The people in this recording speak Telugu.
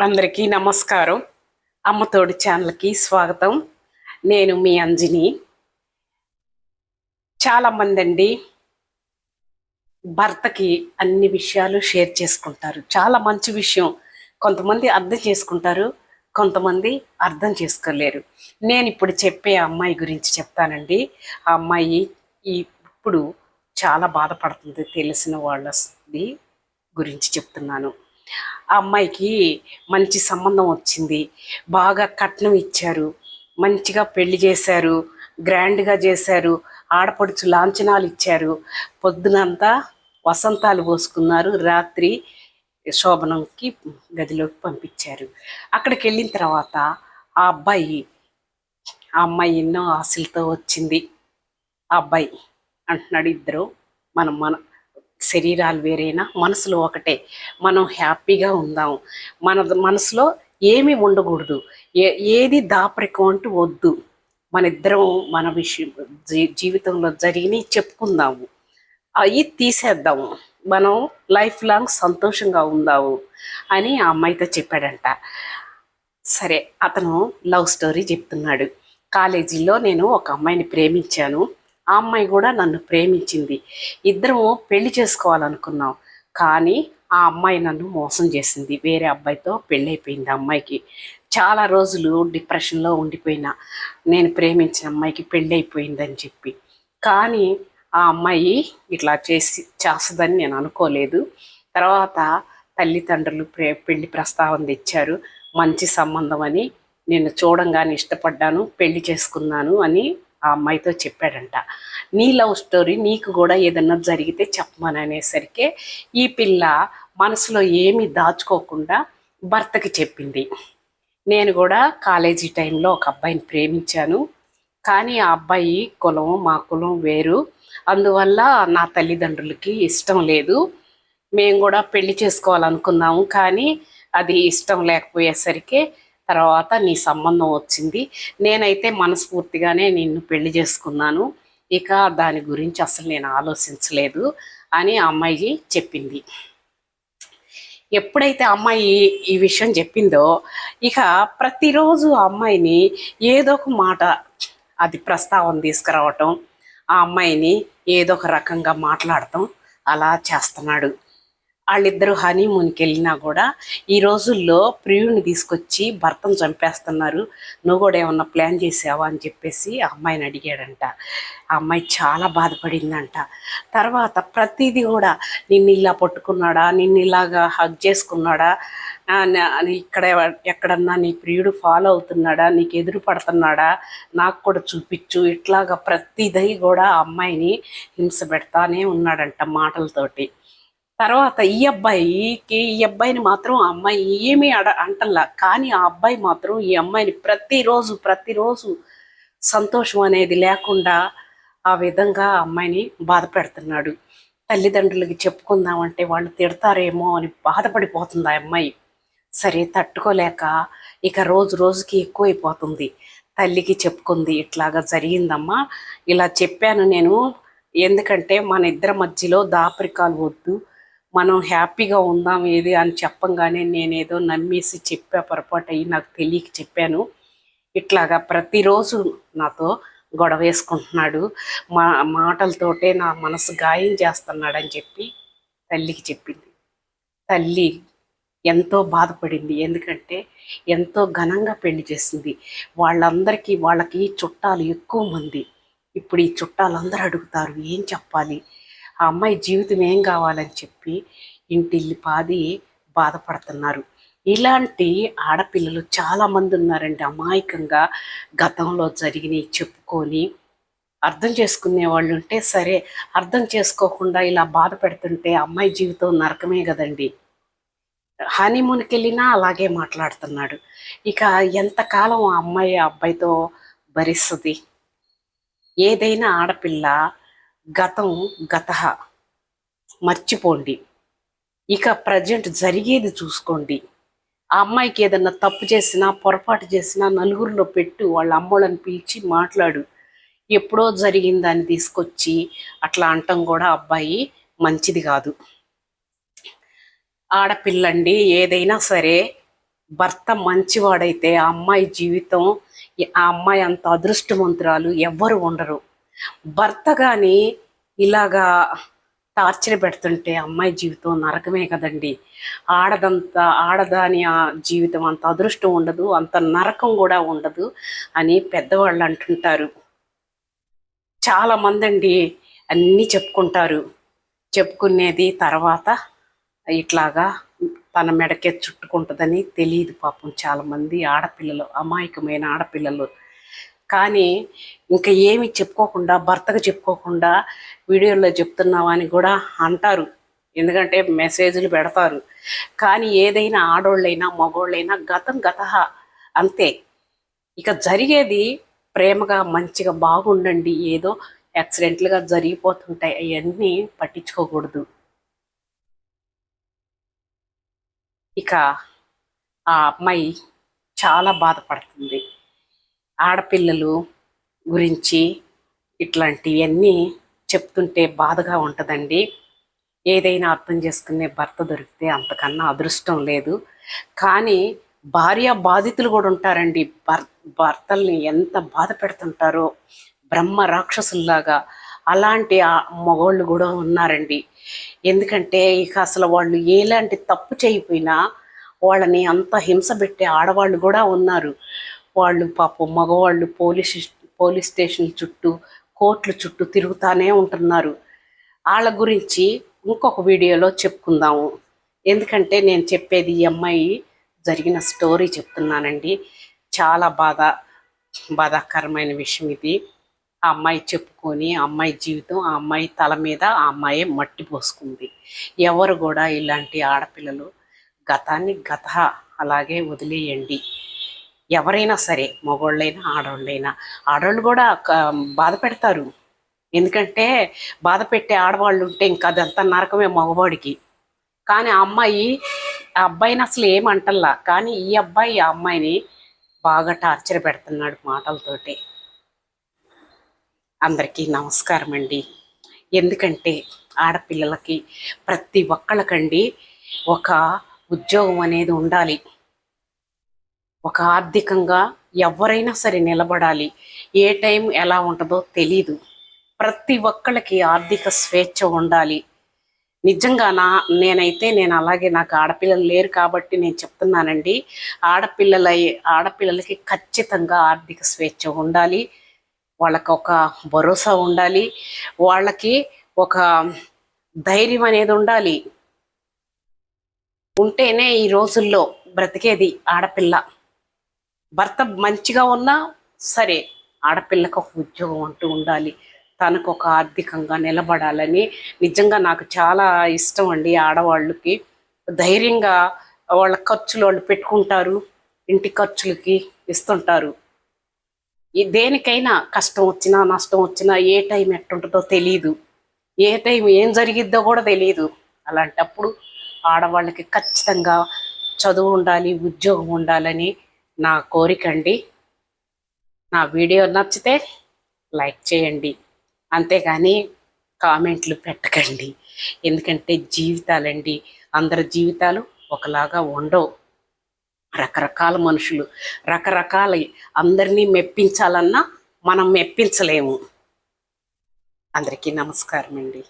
అందరికీ నమస్కారం. అమ్మతోడి ఛానల్కి స్వాగతం. నేను మీ అంజని. చాలామంది అండి భర్తకి అన్ని విషయాలు షేర్ చేసుకుంటారు. చాలా మంచి విషయం. కొంతమంది అర్థం చేసుకుంటారు కొంతమంది అర్థం చేసుకోలేరు. నేను ఇప్పుడు చెప్పే అమ్మాయి గురించి చెప్తానండి. ఆ అమ్మాయి ఇప్పుడు చాలా బాధపడుతుంది తెలిసిన వాళ్ళది గురించి చెప్తున్నాను. ఆ అమ్మాయికి మంచి సంబంధం వచ్చింది. బాగా కట్నం ఇచ్చారు. మంచిగా పెళ్ళి చేశారు. గ్రాండ్గా చేశారు. ఆడపడుచు లాంఛనాలు ఇచ్చారు. పొద్దునంతా వసంతాలు పోసుకున్నారు. రాత్రి శోభనంకి గదిలోకి పంపించారు. అక్కడికి వెళ్ళిన తర్వాత ఆ అబ్బాయి ఆ అమ్మాయి ఎన్నో ఆశలతో వచ్చింది. ఆ అబ్బాయి అంటున్నాడు ఇద్దరు మనం మన శరీరాలు వేరేనా మనసులో ఒకటే. మనం హ్యాపీగా ఉందాం. మన మనసులో ఏమీ ఉండకూడదు. ఏ ఏది దాపరికం అంటూ వద్దు. మన ఇద్దరం మన విషయం జీవితంలో జరిగినవి చెప్పుకుందాము. అవి తీసేద్దాము. మనం లైఫ్ లాంగ్ సంతోషంగా ఉందాము అని ఆ అమ్మాయితో చెప్పాడంట. సరే అతను లవ్ స్టోరీ చెప్తున్నాడు. కాలేజీలో నేను ఒక అమ్మాయిని ప్రేమించాను. ఆ అమ్మాయి కూడా నన్ను ప్రేమించింది. ఇద్దరం పెళ్ళి చేసుకోవాలనుకున్నాం. కానీ ఆ అమ్మాయి నన్ను మోసం చేసింది. వేరే అబ్బాయితో పెళ్ళి అయిపోయింది ఆ అమ్మాయికి. చాలా రోజులు డిప్రెషన్లో ఉండిపోయిన. నేను ప్రేమించిన అమ్మాయికి పెళ్ళి అయిపోయిందని చెప్పి. కానీ ఆ అమ్మాయి ఇట్లా చేసి చేస్తుందని నేను అనుకోలేదు. తర్వాత తల్లిదండ్రులు ప్రే పెళ్ళి ప్రస్తావన తెచ్చారు. మంచి సంబంధం అని నేను చూడంగానే ఇష్టపడ్డాను. పెళ్ళి చేసుకున్నాను అని ఆ అమ్మాయితో చెప్పాడంట. నీ లవ్ స్టోరీ నీకు కూడా ఏదన్నా జరిగితే చెప్పమని అనేసరికి ఈ పిల్ల మనసులో ఏమీ దాచుకోకుండా భర్తకి చెప్పింది. నేను కూడా కాలేజీ టైంలో ఒక అబ్బాయిని ప్రేమించాను. కానీ ఆ అబ్బాయి కులం మా కులం వేరు. అందువల్ల నా తల్లిదండ్రులకి ఇష్టం లేదు. మేము కూడా పెళ్ళి చేసుకోవాలనుకున్నాము. కానీ అది ఇష్టం లేకపోయేసరికి తర్వాత నీ సంబంధం వచ్చింది. నేనైతే మనస్ఫూర్తిగానే నిన్ను పెళ్ళి చేసుకున్నాను. ఇక దాని గురించి అసలు నేను ఆలోచించలేదు అని ఆ అమ్మాయి చెప్పింది. ఎప్పుడైతే అమ్మాయి ఈ విషయం చెప్పిందో ఇక ప్రతిరోజు ఆ అమ్మాయిని ఏదో ఒక మాట అది ప్రస్తావన తీసుకురావటం ఆ అమ్మాయిని ఏదో ఒక రకంగా మాట్లాడటం అలా చేస్తున్నాడు. వాళ్ళిద్దరూ హనీమూన్కి వెళ్ళినా కూడా ఈ రోజుల్లో ప్రియుడిని తీసుకొచ్చి భర్తను చంపేస్తున్నారు. నువ్వు కూడా ఏమన్నా ప్లాన్ చేసావా అని చెప్పేసి ఆ అమ్మాయిని అడిగాడంట. ఆ అమ్మాయి చాలా బాధపడిందంట. తర్వాత ప్రతిదీ కూడా నిన్ను ఇలా పట్టుకున్నాడా నిన్ను ఇలాగా హగ్ చేసుకున్నాడా ఇక్కడ ఎక్కడన్నా నీ ప్రియుడు ఫాలో అవుతున్నాడా నీకు ఎదురు పడుతున్నాడా నాకు కూడా చూపించు ఇట్లాగా ప్రతిదీ కూడా ఆ అమ్మాయిని హింస పెడతానే ఉన్నాడంట మాటలతోటి. తర్వాత ఈ అబ్బాయికి ఈ అబ్బాయిని మాత్రం ఆ అమ్మాయి ఏమీ అడ అంటల్లా. కానీ ఆ అబ్బాయి మాత్రం ఈ అమ్మాయిని ప్రతిరోజు ప్రతిరోజు సంతోషం అనేది లేకుండా ఆ విధంగా ఆ అమ్మాయిని బాధ పెడుతున్నాడు. తల్లిదండ్రులకి చెప్పుకుందామంటే వాళ్ళు తిడతారేమో అని బాధపడిపోతుంది ఆ అమ్మాయి. సరే తట్టుకోలేక ఇక రోజు రోజుకి ఎక్కువైపోతుంది. తల్లికి చెప్పుకుంది ఇట్లాగా జరిగిందమ్మా. ఇలా చెప్పాను నేను. ఎందుకంటే మన ఇద్దరి మధ్యలో దాపరికాలు వద్దు. మనం హ్యాపీగా ఉందాం ఏది అని చెప్పంగానే నేనేదో నమ్మేసి చెప్పా పొరపాటు అయ్యి నాకు తెలియక చెప్పాను. ఇట్లాగా ప్రతిరోజు నాతో గొడవ వేసుకుంటున్నాడు. మా మాటలతోటే నా మనసు గాయం చేస్తున్నాడని చెప్పి తల్లికి చెప్పింది. తల్లి ఎంతో బాధపడింది. ఎందుకంటే ఎంతో ఘనంగా పెళ్ళి చేసింది. వాళ్ళందరికీ వాళ్ళకి చుట్టాలు ఎక్కువ మంది. ఇప్పుడు ఈ చుట్టాలందరూ అడుగుతారు ఏం చెప్పాలి? ఆ అమ్మాయి జీవితం ఏం కావాలని చెప్పి ఇంటిల్లి పాది బాధపడుతున్నారు. ఇలాంటి ఆడపిల్లలు చాలామంది ఉన్నారండి. అమాయకంగా గతంలో జరిగినవి చెప్పుకొని అర్థం చేసుకునే వాళ్ళు ఉంటే సరే అర్థం చేసుకోకుండా ఇలా బాధ పెడుతుంటే అమ్మాయి జీవితం నరకమే కదండి. హనీమూన్కి వెళ్ళినా అలాగే మాట్లాడుతున్నాడు. ఇక ఎంతకాలం ఆ అమ్మాయి ఆ అబ్బాయితో భరిస్తుంది? ఏదైనా ఆడపిల్ల గతం గత. మర్చిపోండి. ఇక ప్రజెంట్ జరిగేది చూసుకోండి. ఆ అమ్మాయికి ఏదన్నా తప్పు చేసినా పొరపాటు చేసినా నలుగురిలో పెట్టు వాళ్ళ అమ్మోళ్ళని పిలిచి మాట్లాడు. ఎప్పుడో జరిగిన దాన్ని తీసుకొచ్చి అట్లా అంటాం కూడా అబ్బాయి మంచిది కాదు. ఆడపిల్లండి ఏదైనా సరే భర్త మంచివాడైతే ఆ అమ్మాయి జీవితం ఆ అమ్మాయి అంత అదృష్టవంతురాలు ఎవ్వరు ఉండరు. భర్త కానీ ఇలాగా టార్చర్ పెడుతుంటే అమ్మాయి జీవితం నరకమే కదండి. ఆడదంతా ఆడదాని ఆ జీవితం అంత అదృష్టం ఉండదు అంత నరకం కూడా ఉండదు అని పెద్దవాళ్ళు అంటుంటారు. చాలామంది అండి అన్నీ చెప్పుకుంటారు. చెప్పుకునేది తర్వాత ఇట్లాగా తన మెడకే చుట్టుకుంటుందని తెలియదు పాపం చాలా మంది ఆడపిల్లలు అమాయకమైన ఆడపిల్లలు. కానీ ఇంకా ఏమి చెప్పుకోకుండా భర్తకు చెప్పుకోకుండా వీడియోలో చెప్తున్నావా అని కూడా అంటారు. ఎందుకంటే మెసేజ్లు పెడతారు. కానీ ఏదైనా ఆడోళ్ళైనా మగోళ్ళైనా గతం గత అంతే. ఇక జరిగేది ప్రేమగా మంచిగా బాగుండండి ఏదో యాక్సిడెంట్లుగా జరిగిపోతుంటాయి. అవన్నీ పట్టించుకోకూడదు. ఇక ఆ అమ్మాయి చాలా బాధపడుతుంది. ఆడపిల్లలు గురించి ఇట్లాంటివన్నీ చెప్తుంటే బాధగా ఉంటుందండి. ఏదైనా అర్థం చేసుకునే భర్త దొరికితే అంతకన్నా అదృష్టం లేదు. కానీ భార్య బాధితులు కూడా ఉంటారండి. భర్ భర్తల్ని ఎంత బాధ పెడుతుంటారో బ్రహ్మ రాక్షసుల్లాగా అలాంటి మగవాళ్ళు కూడా ఉన్నారండి. ఎందుకంటే ఇక అసలు వాళ్ళు ఎలాంటి తప్పు చేయకపోయినా వాళ్ళని అంత హింస పెట్టే ఆడవాళ్ళు కూడా ఉన్నారు. వాళ్ళు పాపం మగవాళ్ళు పోలీస్ పోలీస్ స్టేషన్ చుట్టూ కోర్టుల చుట్టూ తిరుగుతానే ఉంటున్నారు. వాళ్ళ గురించి ఇంకొక వీడియోలో చెప్పుకుందాము. ఎందుకంటే నేను చెప్పేది ఈ అమ్మాయి జరిగిన స్టోరీ చెప్తున్నానండి. చాలా బాధ బాధాకరమైన విషయం ఇది. ఆ అమ్మాయి చెప్పుకొని ఆ అమ్మాయి జీవితం ఆ అమ్మాయి తల మీద ఆ అమ్మాయి మట్టి పోసుకుంది. ఎవరు కూడా ఇలాంటి ఆడపిల్లలు గతాన్ని గత అలాగే వదిలేయండి. ఎవరైనా సరే మగోళ్ళైనా ఆడవాళ్ళైనా ఆడవాళ్ళు కూడా బాధ పెడతారు. ఎందుకంటే బాధ పెట్టే ఆడవాళ్ళు ఉంటే ఇంకా అదంతా నరకమే మగవాడికి. కానీ ఆ అమ్మాయి ఆ అబ్బాయిని అసలు ఏమంటల్లా కానీ ఈ అబ్బాయి ఆ అమ్మాయిని బాగా టార్చర్ పెడుతున్నాడు మాటలతోటి. అందరికీ నమస్కారం అండి. ఎందుకంటే ఆడపిల్లలకి ప్రతి ఒక్కళ్ళకండి ఒక ఉద్యోగం అనేది ఉండాలి. ఒక ఆర్థికంగా ఎవరైనా సరే నిలబడాలి. ఏ టైం ఎలా ఉంటుందో తెలీదు. ప్రతి ఒక్కళ్ళకి ఆర్థిక స్వేచ్ఛ ఉండాలి. నిజంగా నా నేనైతే నేను అలాగే నాకు ఆడపిల్లలు లేరు కాబట్టి నేను చెప్తున్నానండి. ఆడపిల్లల ఆడపిల్లలకి ఖచ్చితంగా ఆర్థిక స్వేచ్ఛ ఉండాలి. వాళ్ళకి ఒక భరోసా ఉండాలి. వాళ్ళకి ఒక ధైర్యం అనేది ఉండాలి. ఉంటేనే ఈ రోజుల్లో బ్రతికేది ఆడపిల్ల. భర్త మంచిగా ఉన్నా సరే ఆడపిల్లకు ఒక ఉద్యోగం అంటూ ఉండాలి. తనకు ఒక ఆర్థికంగా నిలబడాలని నిజంగా నాకు చాలా ఇష్టం అండి ఆడవాళ్ళకి. ధైర్యంగా వాళ్ళ ఖర్చులు వాళ్ళు పెట్టుకుంటారు ఇంటి ఖర్చులకి ఇస్తుంటారు. దేనికైనా కష్టం వచ్చినా నష్టం వచ్చినా ఏ టైం ఎట్టుంటుందో తెలియదు ఏ టైం ఏం జరిగిద్దో కూడా తెలియదు అలాంటప్పుడు ఆడవాళ్ళకి ఖచ్చితంగా చదువు ఉండాలి ఉద్యోగం ఉండాలని నా కోరిక అండి. నా వీడియో నచ్చితే లైక్ చేయండి. అంతేగాని కామెంట్లు పెట్టకండి. ఎందుకంటే జీవితాలండి. అందరి జీవితాలు ఒకలాగా ఉండవు. రకరకాల మనుషులు రకరకాల అందరినీ మెప్పించాలన్నా మనం మెప్పించలేము. అందరికీ నమస్కారం అండి